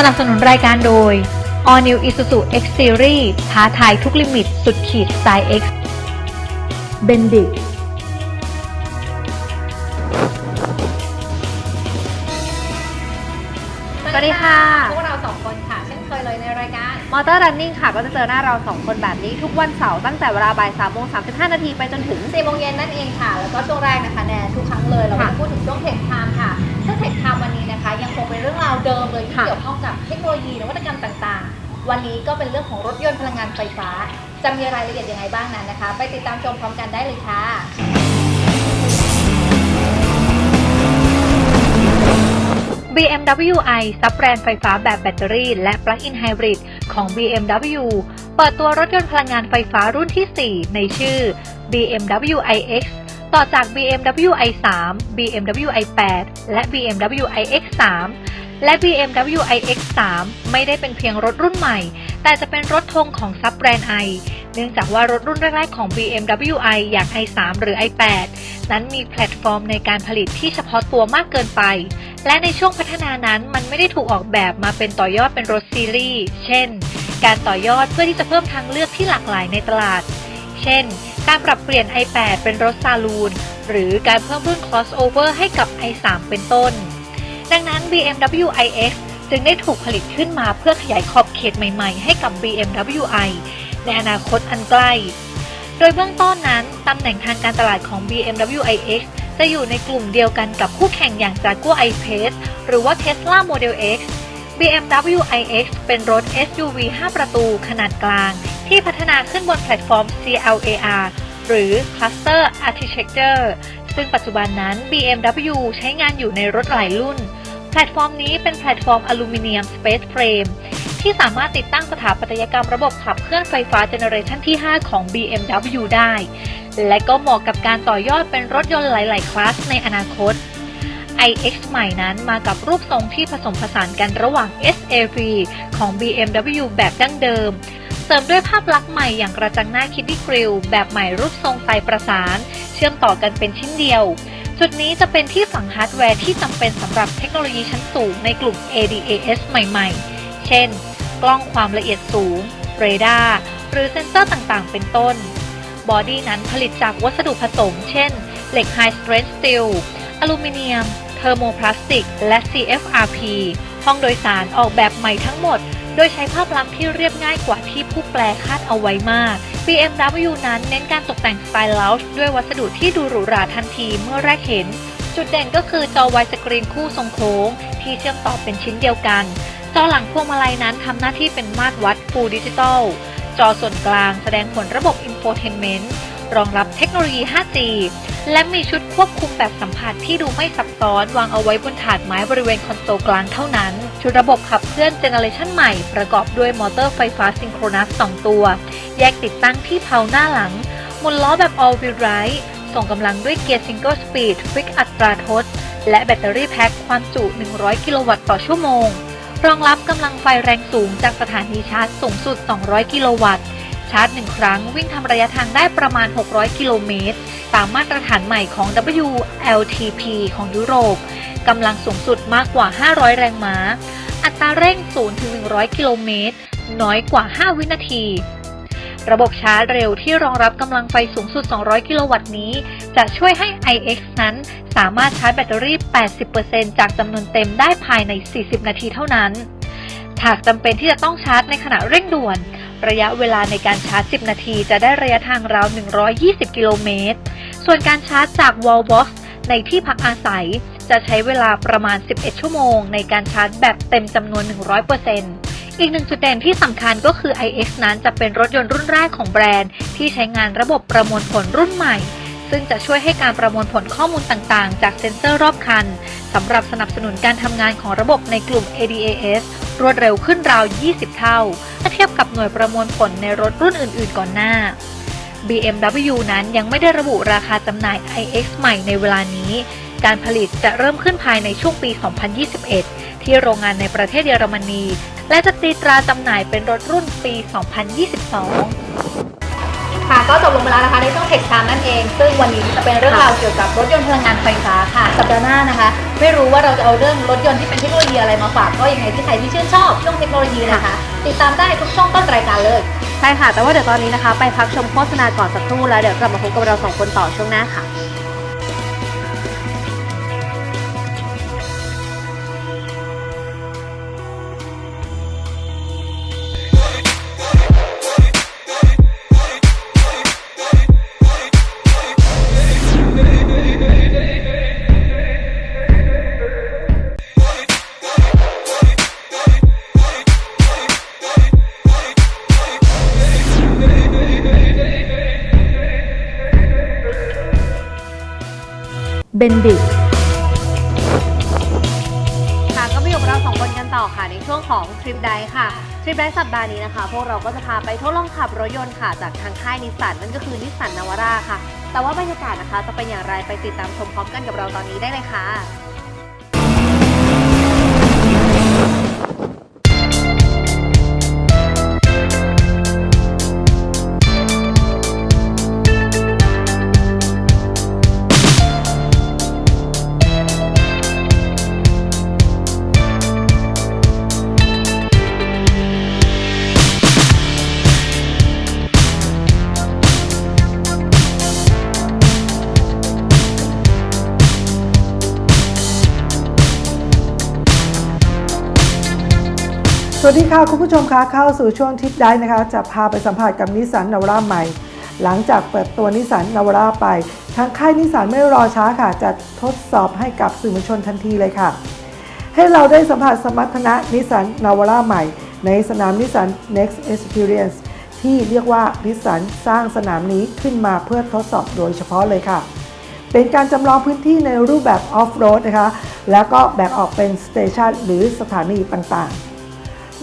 สนับสนุนรายการโดย All New Isuzu X Series ท้าทายทุกลิมิต สุดขีดสไตล์ X เบนดิกสวัสดีค่ะ พวกเราสองคนค่ะ เช่นเคยเลยในรายการ มอเตอร์รันนิ่งค่ะ ก็จะเจอหน้าเราสองคนแบบนี้ทุกวันเสาร์ตั้งแต่เวลาบ่าย3โมง35 นาทีไปจนถึง 4โมงเย็นนั่นเองค่ะ แล้วก็ช่วงแรกนะคะแนนทุกครั้งเลยเราก็ค่ะจะพูดถึงช่วงเทคไทม์ค่ะซึ่งเทคไทม์ รื่องราวเดิมเลยที่ค่ะเกี่ยวข้องกับเทคโนโลยีนวัตกรรมต่างๆ วันนี้ก็เป็นเรื่องของรถยนต์พลังงานไฟฟ้า จะมีรายละเอียดยังไงบ้างนั้นนะคะ ไปติดตามชมพร้อมกันได้เลยค่ะ BMW i ซับแบรนด์ไฟฟ้าแบบแบตเตอรี่ และ Plug-in Hybrid ของ BMW เปิดตัวรถยนต์พลังงานไฟฟ้ารุ่นที่ 4 ในชื่อ BMW iX ต่อจาก BMW i3 BMW i8 และ BMW iX3 และ BMW iX3 ไม่ได้เป็นเพียงรถรุ่นใหม่ แต่จะเป็นรถธงของซับแบรนด์ i เนื่องจากว่ารถรุ่นแรก ๆ ของ BMW i อย่าง i3 หรือ i8 นั้นมีแพลตฟอร์มในการผลิตที่เฉพาะตัวมากเกินไป และในช่วงพัฒนานั้นมันไม่ได้ถูกออกแบบมาเป็นต่อยอดเป็นรถซีรีส์ เช่น การต่อยอดเพื่อที่จะเพิ่มทางเลือกที่หลากหลายในตลาด เช่น การปรับเปลี่ยน i8 เป็นรถซาลูน หรือการเพิ่มรุ่น crossover ให้กับ i3 เป็นต้น ดังนั้น BMW iX จึงได้ถูกผลิตขึ้นมาเพื่อขยายขอบเขตใหม่ๆ ให้กับ BMW i ในอนาคตอันใกล้ โดยเบื้องต้นนั้น ตำแหน่งทางการตลาดของ BMW iX จะอยู่ในกลุ่มเดียวกันกับคู่แข่งอย่าง Jaguar I-Pace หรือว่า Tesla Model X BMW iX เป็นรถ SUV 5 ประตูขนาดกลาง ที่พัฒนาขึ้นบนแพลตฟอร์ม CLAR หรือ Cluster Architecture ซึ่งปัจจุบันนั้น BMW ใช้งานอยู่ในรถหลายรุ่น แพลตฟอร์มนี้เป็นแพลตฟอร์มอลูมิเนียม Space Frame ที่สามารถติดตั้งสถาปัตยกรรมระบบขับเคลื่อนไฟฟ้าเจเนอเรชันที่ 5 ของ BMW ได้ และก็เหมาะกับการต่อยอดเป็นรถยนต์หลาย ๆ คลาสในอนาคต iX ใหม่นั้นมากับรูปทรงที่ผสมผสานกันระหว่าง SAV ของ BMW แบบดั้งเดิม เสริมด้วยภาพลักษณ์ใหม่อย่างกระจังหน้า Kitty Grill แบบใหม่รูปทรงไตประสาน เชื่อมต่อกันเป็นชิ้นเดียว จุดนี้จะเป็นที่ฝังฮาร์ดแวร์ที่จำเป็นสำหรับเทคโนโลยีชั้นสูงในกลุ่ม ADAS ใหม่ๆ เช่น กล้องความละเอียดสูง เรดาร์ หรือเซ็นเซอร์ต่างๆ เป็นต้น บอดี้นั้นผลิตจากวัสดุผสม เช่น เหล็ก High Strength Steel อลูมิเนียม เทอร์โมพลาสติก และ CFRP ห้องโดยสารออกแบบใหม่ทั้งหมด โดยใช้ภาพลักษณ์ที่เรียบง่ายกว่าที่ผู้แปลคาดเอาไว้มาก BMW นั้นเน้นการตกแต่งสไตล์ล u ด้วยวัสดุที่ดูหรูหราทันทีเมื่อแรกเห็น จุดเด่นก็คือจอไวสกรีนคู่ทรงโค้ง ที่เชื่อมต่อเป็นชิ้นเดียวกัน จอหลังพวงมาลัยนั้นทำหน้าที่เป็นมาตรวัด Full Digital จอส่วนกลางแสดงผลระบบ Infotainment รองรับเทคโนโลยี 5G และมีชุดควบคุมแบบสัมผัสที่ดูไม่ซับซ้อน วางเอาไว้บนถาดไม้บริเวณคอนโซลกลางเท่านั้น ชุดระบบขับเคลื่อนเจเนอเรชันใหม่ประกอบด้วยมอเตอร์ไฟฟ้าซิงโครนัส 2 ตัว แยกติดตั้งที่เพลาหน้าหลังหมุนล้อแบบ all wheel drive ส่งกำลังด้วยเกียร์ single speed ฟิกอัตราทด และแบตเตอรี่แพ็คความจุ 100 กิโลวัตต์ต่อชั่วโมง รองรับกำลังไฟแรงสูงจากสถานีชาร์จสูงสุด 200 กิโลวัตต์ ชาร์จหนึ่งครั้งวิ่งทำระยะทางได้ประมาณ 600 กิโลเมตร ตามมาตรฐานใหม่ของ WLTP ของยุโรปกำลังสูงสุดมากกว่า 500 แรงม้า อัตราเร่ง 0-100 กิโลเมตร น้อยกว่า 5 วินาที ระบบชาร์จเร็วที่รองรับกำลังไฟสูงสุด 200 กิโลวัตต์นี้ จะช่วยให้ iX นั้นสามารถชาร์จแบตเตอรี่ 80%จากจำนวนเต็มได้ภายใน 40 นาทีเท่านั้นหากจำเป็นที่จะต้องชาร์จในขณะเร่งด่วน ระยะเวลาในการชาร์จ 10 นาทีจะได้ระยะทางราว 120 กิโลเมตร ส่วนการชาร์จจาก Wallbox ในที่พักอาศัยจะใช้เวลาประมาณ 11 ชั่วโมง ในการชาร์จแบบเต็มจำนวน 100%อีกหนึ่งจุดเด่นที่สำคัญก็คือ iX นั้นจะเป็นรถยนต์รุ่นแรกของแบรนด์ ที่ใช้งานระบบประมวลผลรุ่นใหม่ ซึ่งจะช่วยให้การประมวลผลข้อมูลต่างๆ จากเซ็นเซอร์รอบคันสำหรับสนับสนุนการทำงานของระบบในกลุ่ม ADAS รวดเร็วขึ้นราว 20 เท่าถ้าเทียบกับหน่วยประมวลผลในรถรุ่นอื่นๆ ก่อนหน้า BMW นั้นยังไม่ได้ระบุราคาจำหน่าย iX ใหม่ในเวลานี้ การผลิตจะเริ่มขึ้นภายในช่วงปี 2021 ที่โรงงานในประเทศเยอรมนี และจะตีตราจำหน่ายเป็นรถรุ่นปี 2022 ค่ะก็จบลงไปแล้วนะคะในช่วงเทคไทม์นั่นเอง ซึ่งวันนี้จะเป็นเรื่องราวเกี่ยวกับรถยนต์พลังงานไฟฟ้าค่ะ สัปดาห์หน้านะคะ ไม่รู้ว่าเราจะเอาเรื่องรถยนต์ที่เป็นเทคโนโลยีอะไรมาฝากก็ยังไงที่ใครที่ชื่นชอบช่วงเทคโนโลยีนะคะ ติดตามได้ทุกช่องต้นรายการเลยใช่ค่ะ แต่ว่าเดี๋ยวตอนนี้นะคะ ไปพักชมโฆษณาก่อนสักครู่แล้วเดี๋ยวกลับมาพบกับเราสองคนต่อช่วงหน้าค่ะ เบนดิกค่ะก็มาอยู่กับเราสองคนกันต่อค่ะในช่วงของทริปไดค่ะทริปไดสัปดาห์นี้นะคะ พวกเราก็จะพาไปทดลองขับรถยนต์ค่ะ จากทางค่ายนิสสันนั่นก็คือนิสสันนาวาร่าค่ะ แต่ว่าบรรยากาศนะคะจะเป็นอย่างไรไปติดตามชมพร้อมกันกับเราตอนนี้ได้เลยค่ะ ดีค่ะคุณผู้ชมคะเข้าสู่ช่วงทิปได้นะคะ จะพาไปสัมผัสกับนิสสันนาวราใหม่ หลังจากเปิดตัวนิสสันนาวราไป ทางค่ายนิสสันไม่รอช้าค่ะ จะทดสอบให้กับสื่อมวลชนทันทีเลยค่ะ ให้เราได้สัมผัสสมรรถนะนิสสันนาวราใหม่ ในสนามนิสสัน Next Experience ที่เรียกว่านิสสันสร้างสนามนี้ขึ้นมาเพื่อทดสอบโดยเฉพาะเลยค่ะ เป็นการจำลองพื้นที่ในรูปแบบออฟโรดนะคะ แล้วก็แบ่งออกเป็นสเตชันหรือสถานีต่างๆ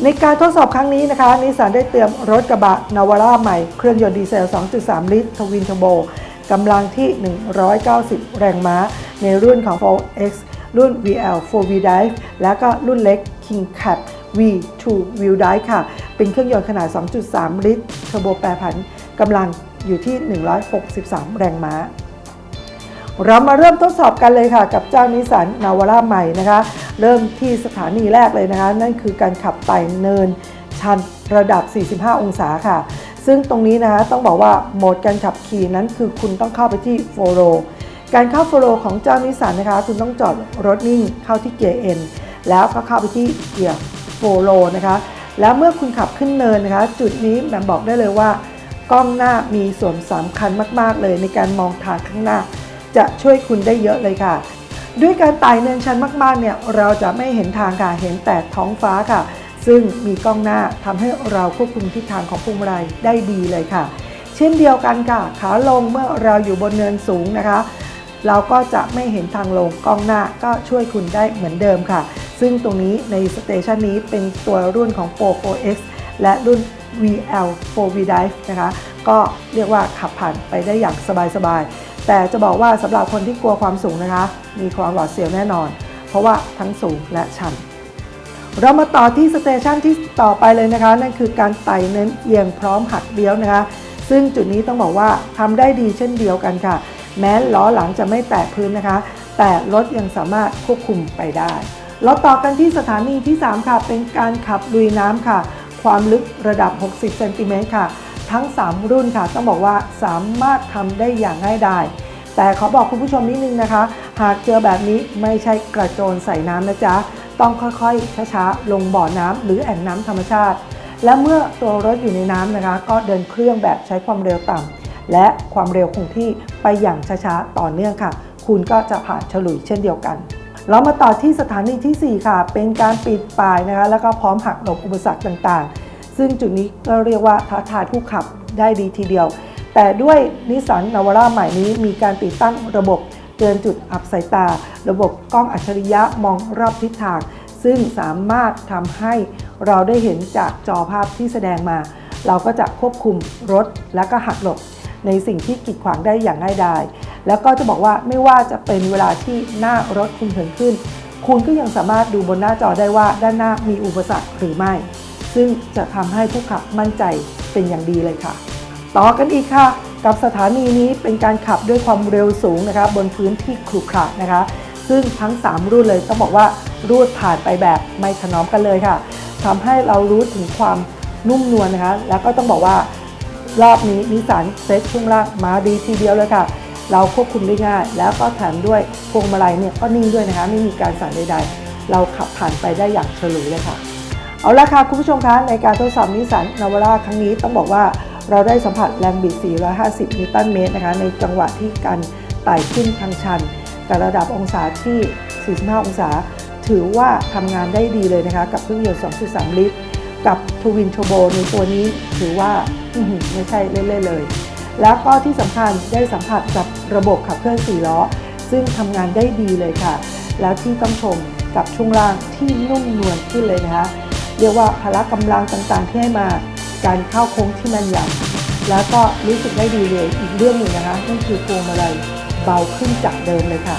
ในการทดสอบครั้งนี้นะคะนิสสันได้เตรียมรถกระบะนาวาร่าใหม่ เครื่องยนต์ดีเซล 2.3 ลิตร ทวินเทอร์โบกำลังที่ 190 แรงม้า ในรุ่นของ 4X รุ่น VL 4 V Drive แล้วก็รุ่นเล็ก King Cap V2 Wheel Drive ค่ะ เป็นเครื่องยนต์ขนาด 2.3 ลิตรเทอร์โบแปรผันกำลังอยู่ที่ 163 แรงม้า เรามาเริ่มทดสอบกันเลยค่ะ กับเจ้านิสสันนาวาร่าใหม่นะคะ เริ่มที่สถานีแรกเลยนะคะ นั่นคือการขับไต่เนินชันระดับ 45 องศาค่ะ ซึ่งตรงนี้นะคะต้องบอกว่าโหมดการขับขี่นั้นคือคุณต้องเข้าไปที่โฟโรการเข้าโฟโรของเจ้านิสสันนะคะ คุณต้องจอดรถนิ่งเข้าที่เกียร์เอ็นแล้วก็เข้าไปที่เกียร์โฟโรนะคะ แล้วเมื่อคุณขับขึ้นเนินนะคะ จุดนี้แหมมบอกได้เลยว่ากล้องหน้ามีส่วนสำคัญมาก ๆ เลยในการมองทางข้างหน้า จะช่วยคุณได้เยอะเลยค่ะ ด้วยการไต่เนินชันมากๆเนี่ยเราจะไม่เห็นทางค่ะเห็นแต่ท้องฟ้าค่ะ ซึ่งมีกล้องหน้าทำให้เราควบคุมทิศทางของพวงมาลัยได้ดีเลยค่ะ เช่นเดียวกันค่ะ ขาลงเมื่อเราอยู่บนเนินสูงนะคะ เราก็จะไม่เห็นทางลงกล้องหน้าก็ช่วยคุณได้เหมือนเดิมค่ะ ซึ่งตรงนี้ในสเตชันนี้เป็นตัวรุ่นของ Pro 4X และรุ่น VL 4 V Drive นะคะ ก็เรียกว่าขับผ่านไปได้อย่างสบายๆ แต่จะบอกว่าสำหรับคนที่กลัวความสูงนะคะ มีความหวาดเสียวแน่นอน เพราะว่าทั้งสูงและชัน เรามาต่อที่สเตชันที่ต่อไปเลยนะคะ นั่นคือการไต่เน้นเอียงพร้อมหักเลี้ยวนะคะ ซึ่งจุดนี้ต้องบอกว่าทำได้ดีเช่นเดียวกันค่ะ แม้ล้อหลังจะไม่แตะพื้นนะคะ แต่รถยังสามารถควบคุมไปได้ เราต่อกันที่สถานีที่ 3 ค่ะ เป็นการขับลุยน้ำค่ะ ความลึกระดับ 60 เซนติเมตรค่ะ ทั้ง 3 รุ่นค่ะ ต้องบอกว่าสามารถทำได้อย่างง่ายดายแต่ขอบอกคุณผู้ชมนิดนึงนะคะ หากเจอแบบนี้ไม่ใช่กระโจนใส่น้ำนะจ๊ะ ต้องค่อยๆ ช้าๆ ลงบ่อน้ำหรือแอ่งน้ำธรรมชาติ และเมื่อตัวรถอยู่ในน้ำนะคะ ก็เดินเครื่องแบบใช้ความเร็วต่ำและความเร็วคงที่ไปอย่างช้าๆ ต่อเนื่องค่ะ คุณก็จะผ่านฉลุยเช่นเดียวกัน เรามาต่อที่สถานีทีสี่4 ค่ะ เป็นการปิดปลายนะคะ แล้วก็พร้อมหักหลบอุปสรรคต่างๆ ซึ่งจุดนี้ก็เรียกว่าท้าทายผู้ขับได้ดีทีเดียว แต่ด้วยนิสสันนาวาร่าใหม่นี้มีการติดตั้งระบบเตือนจุดอับสายตา ระบบกล้องอัจฉริยะมองรอบทิศทาง ซึ่งสามารถทำให้เราได้เห็นจากจอภาพที่แสดงมา เราก็จะควบคุมรถและก็หักหลบในสิ่งที่กีดขวางได้อย่างง่ายดาย แล้วก็จะบอกว่าไม่ว่าจะเป็นเวลาที่หน้ารถคุณเหินขึ้น คุณก็ยังสามารถดูบนหน้าจอได้ว่าด้านหน้ามีอุปสรรคหรือไม่ ซึ่งจะทำให้ผู้ขับมั่นใจเป็นอย่างดีเลยค่ะ ต่อกันอีกค่ะ กับสถานีนี้เป็นการขับด้วยความเร็วสูงนะคะบนพื้นที่ขรุขระนะคะ ซึ่งทั้ง 3 รุ่นเลยต้องบอกว่ารูดผ่านไปแบบไม่ถนอมกันเลยค่ะทำให้เรารู้ถึงความนุ่มนวลนะคะ แล้วก็ต้องบอกว่ารอบนี้นิสสันเซ็ตช่วงล่างมาดีทีเดียวเลยค่ะเราควบคุมได้ง่าย แล้วก็แถมด้วยพวงมาลัยเนี่ยก็นิ่งด้วยนะคะ ไม่มีการสั่นใดๆ เราขับผ่านไปได้อย่างฉลุยเลยค่ะ เอาละค่ะคุณผู้ชมคะในการทดสอบนิสสันนาวาร่าครั้งนี้ต้องบอกว่าเราได้สัมผัสแรงบิด 450 นิวตันเมตรนะคะในจังหวะที่การไต่ขึ้นทางชันกับระดับองศาที่ 45 องศา ถือว่าทำงานได้ดีเลยนะคะ กับเครื่องยนต์ 2.3 ลิตร กับทวินโชโบในตัวนี้ถือว่าไม่ใช่เล่นๆเลย แล้วก็ที่สำคัญได้สัมผัสกับระบบขับเคลื่อน4ล้อ ซึ่งทำงานได้ดีเลยค่ะ แล้วที่ต้องชมกับช่วงล่างที่นุ่มนวลขึ้นเลยนะคะ เรียกว่าพละกำลังต่างๆ ที่ให้มาการเข้าโค้งที่มันหยำแล้วก็รู้สึกได้ดีเลยอีกเรื่องหนึ่งนะคะนั่นคือพวงมาลัยเบาขึ้นจากเดิมเลยค่ะ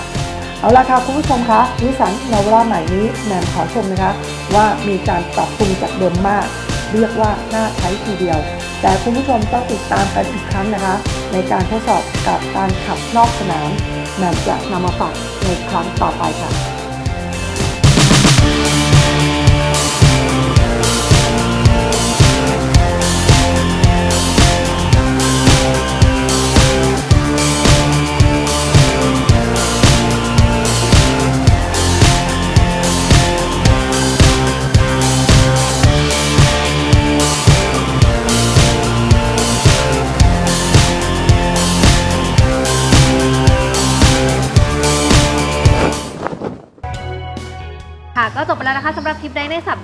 เอาละค่ะคุณผู้ชมคะนิสันนาวราใหม่นี้แหม่มขอชมนะคะ ว่ามีการปรับปรุงจากเดิมมาก เรียกว่าน่าใช้ทีเดียว แต่คุณผู้ชมต้องติดตามกันอีกครั้งนะคะ ในการทดสอบกับการขับนอกสนามแหม่มจะนำมาฝากในครั้งต่อไปค่ะ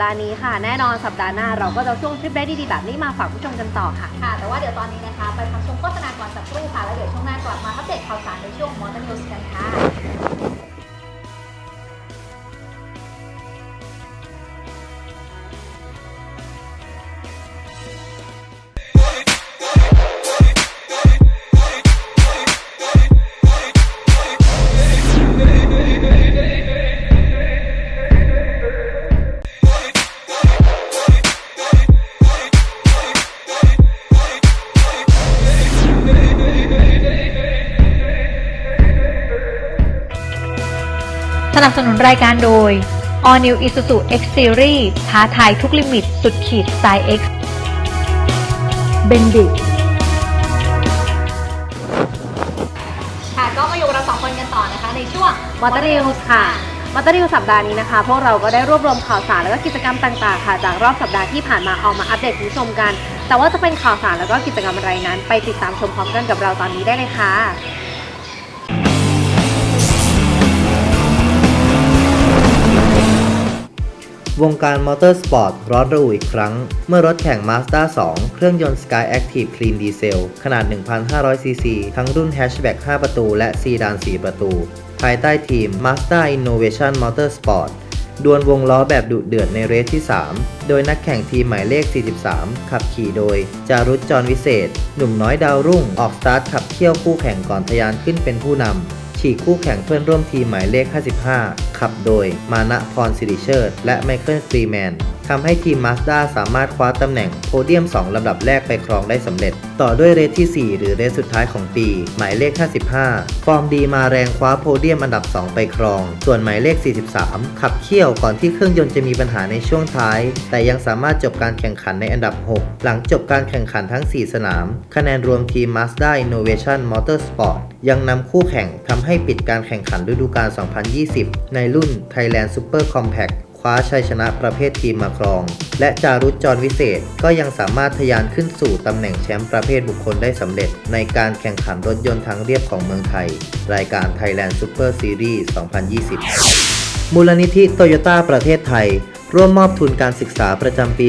ดาห์นี้ค่ะ แน่นอนสัปดาห์หน้าเราก็จะช่วงทริปได้ดีๆแบบนี้มาฝากผู้ชมกันต่อค่ะ ค่ะ แต่ว่าเดี๋ยวตอนนี้นะคะ ไปพักชมโฆษณาก่อนสักครู่ค่ะ แล้วเดี๋ยวช่วงหน้ากลับมาอัปเดตข่าวสารในช่วงมอเตอร์นิวส์กันค่ะ รายการโดย All New Isuzu X Series ท้าทายทุกลิมิตสุดขีดสไตล์ X เบนดิกค่ะก็มาอยู่กับเราสองคนกันต่อนะคะในช่วง มอเตอร์นิวส์ค่ะ มอเตอร์นิวส์สัปดาห์นี้นะคะ พวกเราก็ได้รวบรวมข่าวสารแล้วก็กิจกรรมต่างๆ ค่ะ จากรอบสัปดาห์ที่ผ่านมาเอามาอัปเดตคุณผู้ชมกัน แต่ว่าจะเป็นข่าวสารแล้วก็กิจกรรมอะไรนั้น ไปติดตามชมพร้อมกันกับเราตอนนี้ได้เลยค่ะ วงการมอเตอร์สปอร์ตร้อนระอุอีกครั้ง เมื่อรถแข่ง Mazda 2 เครื่องยนต์ Sky Active Clean Diesel ขนาด 1,500ซีซีทั้งรุ่นแฮชแบ็ก5ประตู และซีดาน 4 ประตู ภายใต้ทีม Mazda Innovation Motorsport ดวลวงล้อแบบดุเดือดในเรสที่ 3 โดยนักแข่งทีมหมายเลข 43 ขับขี่โดย จารุจจรวิเศษ หนุ่มน้อยดาวรุ่ง ออกสตาร์ทขับเคี่ยวคู่แข่งก่อนทะยานขึ้นเป็นผู้นำ ฉีกคู่แข่งเพื่อนร่วมทีมหมายเลข 55 ขับโดยมานะพรสิริเชิด และไมเคิลฟรีแมน ทำให้ทีมมาสด้าสามารถคว้าตำแหน่งโพเดียม 2 ลำดับแรกไปครองได้สำเร็จ ต่อด้วยเรสที่ 4 หรือเรสสุดท้ายของปี หมายเลข 55 ฟอร์มดีมาแรงคว้าโพเดียมอันดับ 2 ไปครอง ส่วนหมายเลข 43 ขับเคี่ยวก่อนที่เครื่องยนต์จะมีปัญหาในช่วงท้าย แต่ยังสามารถจบการแข่งขันในอันดับ 6 หลังจบการแข่งขันทั้ง 4 สนาม คะแนนรวมทีม Mazda Innovation Motorsport ยังนำคู่แข่งทำให้ปิดการแข่งขันฤดูกาล 2020 ในรุ่น Thailand Super Compact คว้าชัยชนะประเภททีมมาครอง และจารุจจรวิเศษก็ยังสามารถทะยานขึ้นสู่ตำแหน่งแชมป์ประเภทบุคคลได้สำเร็จ ในการแข่งขันรถยนต์ทางเรียบของเมืองไทย รายการ Thailand Super Series 2020 มูลนิธิโตโยต้าประเทศไทย ร่วมมอบทุนการศึกษาประจำปี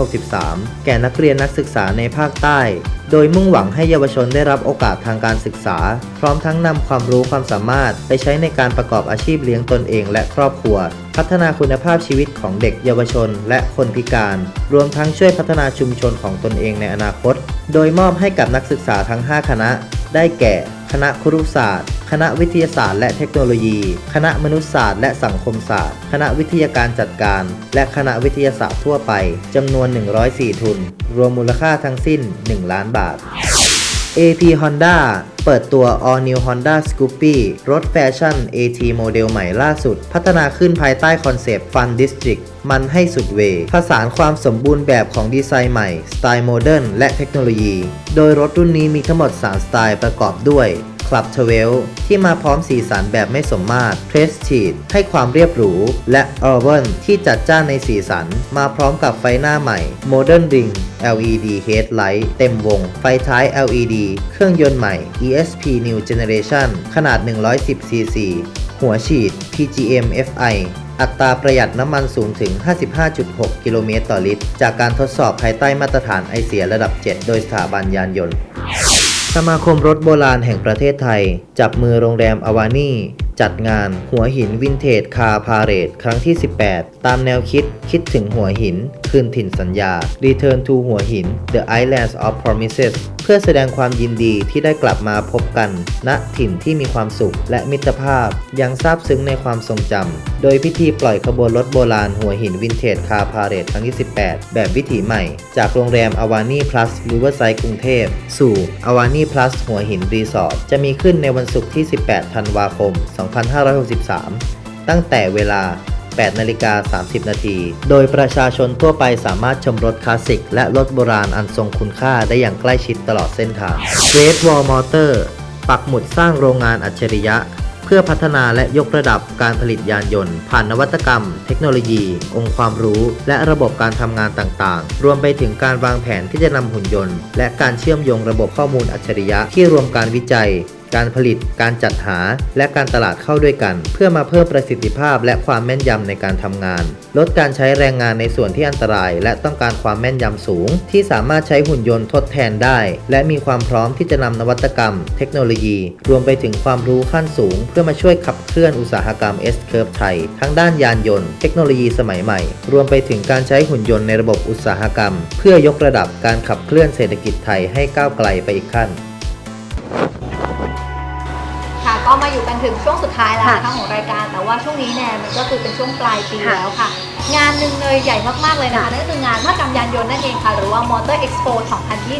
2563 แก่นักเรียนนักศึกษาในภาคใต้ โดยมุ่งหวังให้เยาวชนได้รับโอกาสทางการศึกษา พร้อมทั้งนำความรู้ความสามารถไปใช้ในการประกอบอาชีพเลี้ยงตนเองและครอบครัว พัฒนาคุณภาพชีวิตของเด็กเยาวชนและคนพิการ รวมทั้งช่วยพัฒนาชุมชนของตนเองในอนาคต โดยมอบให้กับนักศึกษาทั้ง 5 คณะ ได้แก่ คณะครุศาสตร์ คณะวิทยาศาสตร์และเทคโนโลยี คณะมนุษยศาสตร์และสังคมศาสตร์ คณะวิทยาการจัดการ และคณะวิทยาศาสตร์ทั่วไปจำนวน 104 ทุน รวมมูลค่าทั้งสิ้น 1 ล้านบาท AP Honda เปิดตัว All New Honda Scoopy รถแฟชั่น AT โมเดลใหม่ล่าสุด พัฒนาขึ้นภายใต้คอนเซปต์ Fun District มันให้สุดเว ผสานความสมบูรณ์แบบของดีไซน์ใหม่ สไตล์โมเดิร์นและเทคโนโลยี โดยรถรุ่นนี้มีทั้งหมด 3 สไตล์ประกอบด้วย Club 12 ที่มาพร้อมสีสันแบบไม่สมมาตร Prestige ให้ความเรียบหรู และ Urban ที่จัดจ้านในสีสัน มาพร้อมกับไฟหน้าใหม่ Modern Ring LED Headlight เต็มวง ไฟท้าย LED เครื่องยนต์ใหม่ ESP New Generation ขนาด 110cc หัวฉีด PGM FI อัตราประหยัดน้ำมันสูงถึง 55.6 กิโลเมตรต่อลิตร จากการทดสอบภายใต้มาตรฐานไอเสียระดับ 7 โดยสถาบันยานยนต์ สมาคมรถโบราณแห่งประเทศไทย จับมือโรงแรมอวานี่ จัดงานหัวหินวินเทจคาพาเรดครั้งที่ 18 ตามแนวคิดคิดถึงหัวหิน คืนถิ่นสัญญา Return to หัวหิน The Islands of Promises เพื่อแสดงความยินดีที่ได้กลับมาพบกัน ณถิ่นที่มีความสุขและมิตรภาพยังซาบซึ้งในความทรงจำ โดยพิธีปล่อยขบวนรถโบราณหัวหินวินเทจคาพาเรดครั้งที่ 18 แบบวิถีใหม่ จากโรงแรมอวานีพลัสริเวอร์ไซด์กรุงเทพ สู่อวานีพลัสหัวหินรีสอร์ทจะมีขึ้นในวันศุกร์ที่ 18 ธันวาคม 2563 ตั้งแต่เวลา 8นาฬิกา30 นาที โดยประชาชนทั่วไปสามารถชมรถคลาสสิก และรถโบราณอันทรงคุณค่าได้อย่างใกล้ชิดตลอดเส้นทาง Great Wall Motor ปักหมุดสร้างโรงงานอัจฉริยะ เพื่อพัฒนาและยกระดับการผลิตยานยนต์ ผ่านนวัตกรรม เทคโนโลยี องค์ความรู้ และระบบการทำงานต่างๆ รวมไปถึงการวางแผนที่จะนำหุ่นยนต์ และการเชื่อมโยงระบบข้อมูลอัจฉริยะที่รวมการวิจัย การผลิต การจัดหา และการตลาดเข้าด้วยกัน เพื่อมาเพิ่มประสิทธิภาพและความแม่นยำในการทำงาน ลดการใช้แรงงานในส่วนที่อันตราย และต้องการความแม่นยำสูง ที่สามารถใช้หุ่นยนต์ทดแทนได้ และมีความพร้อมที่จะนำนวัตกรรม เทคโนโลยี รวมไปถึงความรู้ขั้นสูง เพื่อมาช่วยขับเคลื่อนอุตสาหกรรม S-Curve ไทยทั้งด้านยานยนต์ เทคโนโลยีสมัยใหม่ รวมไปถึงการใช้หุ่นยนต์ในระบบอุตสาหกรรม เพื่อยกระดับการขับเคลื่อนเศรษฐกิจไทยให้ก้าวไกลไปอีกขั้น ถึงช่วงสุดท้ายแล้วนะคะค่ะของรายการ แต่ว่าช่วงนี้เนี่ยมันก็คือเป็นช่วงปลายปีค่ะแล้วค่ะ งานหนึ่งเลยใหญ่มากๆเลยนะคะค่ะนั่นก็คืองานมหกรรมยานยนต์นั่นเองค่ะหรือว่า Motor Expo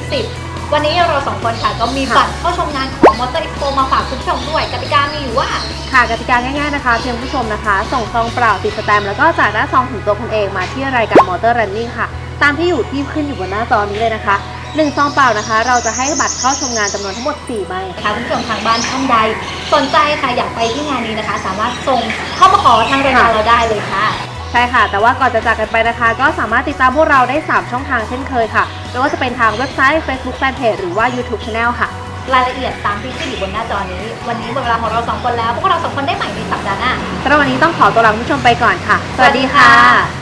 2020 วันนี้เราสองคนค่ะก็มีบัตรเข้าชมงานของ Motor Expo มาฝากคุณผู้ชมด้วยกติกามีอยู่ว่า ค่ะกติกาง่ายๆนะคะเพียงผู้ชมนะคะ ส่งซองเปล่าติดสแตมป์แล้วก็จ่ายหน้าซองถึงตัวคุณเองมาที่รายการมอเตอร์รันนิ่งค่ะ ตามที่อยู่ที่ขึ้นอยู่บนหน้าจอนี้เลยนะคะ หนึ่งซองเปล่านะคะ เราจะให้บัตรเข้าชมงานจำนวนทั้งหมด4ใบค่ะคุณผู้ชมทางบ้านท่านใด สนใจค่ะอยากไปที่งานนี้นะคะ สามารถส่งเข้ามาขอทางรายการค่ะเราได้เลยค่ะ ใช่ค่ะ แต่ว่าก่อนจะจากกันไปนะคะ ก็สามารถติดตามพวกเราได้ 3 ช่องทางเช่นเคยค่ะไม่ว่าจะเป็นทางเว็บไซต์ Facebook Fanpage หรือว่า YouTube Channel ค่ะรายละเอียดตามที่ขึ้นอยู่บนหน้าจอนี้ วันนี้หมดเวลาของเราสองคนแล้ว พวกเราสองคนได้ใหม่ในสัปดาห์หน้าสำหรับวันนี้ต้องขอตัวลาคุณผู้ชมไปก่อนค่ะ สวัสดีค่ะ